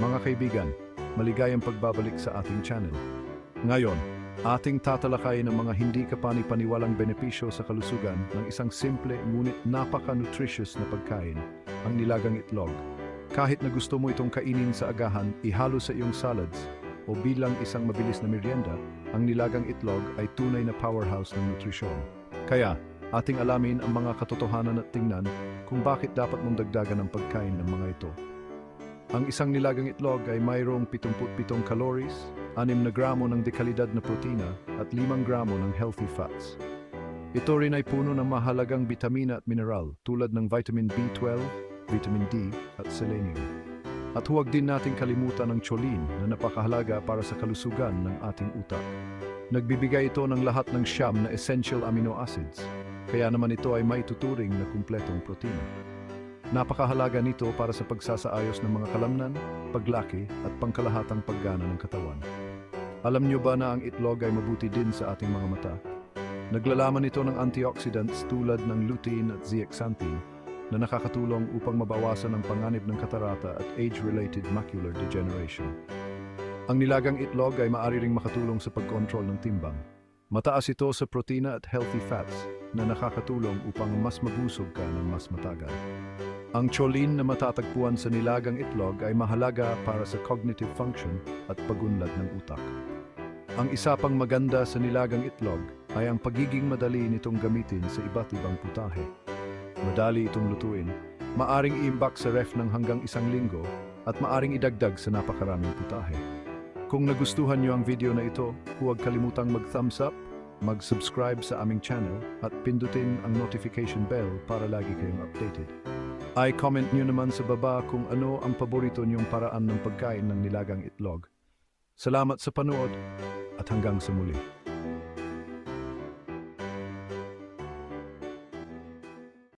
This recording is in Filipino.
Mga kaibigan, maligayang pagbabalik sa ating channel. Ngayon, ating tatalakayin ang mga hindi kapani-paniwalang benepisyo sa kalusugan ng isang simple ngunit napaka-nutritious na pagkain, ang nilagang itlog. Kahit na gusto mo itong kainin sa agahan, ihalo sa iyong salads, o bilang isang mabilis na merienda, ang nilagang itlog ay tunay na powerhouse ng nutrisyon. Kaya, ating alamin ang mga katotohanan at tingnan kung bakit dapat mong dagdagan ang pagkain ng mga ito. Ang isang nilagang itlog ay mayroong 77 calories, 6 na gramo ng dekalidad na protina at 5 gramo ng healthy fats. Ito rin ay puno ng mahalagang bitamina at mineral tulad ng vitamin B12, vitamin D at selenium. At huwag din nating kalimutan ang choline na napakahalaga para sa kalusugan ng ating utak. Nagbibigay ito ng lahat ng siyam na essential amino acids, kaya naman ito ay maituturing na kumpletong protina. Napakahalaga nito para sa pagsasaayos ng mga kalamnan, paglaki at pangkalahatang paggana ng katawan. Alam niyo ba na ang itlog ay mabuti din sa ating mga mata? Naglalaman ito ng antioxidants tulad ng lutein at zeaxanthin na nakakatulong upang mabawasan ang panganib ng katarata at age-related macular degeneration. Ang nilagang itlog ay maaari ring makatulong sa pagkontrol ng timbang. Mataas ito sa protina at healthy fats na nakakatulong upang mas mabusog ka ng mas matagal. Ang choline na matatagpuan sa nilagang itlog ay mahalaga para sa cognitive function at pagunlad ng utak. Ang isa pang maganda sa nilagang itlog ay ang pagiging madali nitong gamitin sa iba't ibang putahe. Madali itong lutuin, maaring iimbak sa ref ng hanggang isang linggo at maaring idagdag sa napakaraming putahe. Kung nagustuhan niyo ang video na ito, huwag kalimutang mag-thumbs up, mag-subscribe sa aming channel at pindutin ang notification bell para lagi kayong updated. Ay comment niyo naman sa baba kung ano ang paborito niyong paraan ng pagkain ng nilagang itlog. Salamat sa panood at hanggang sa muli.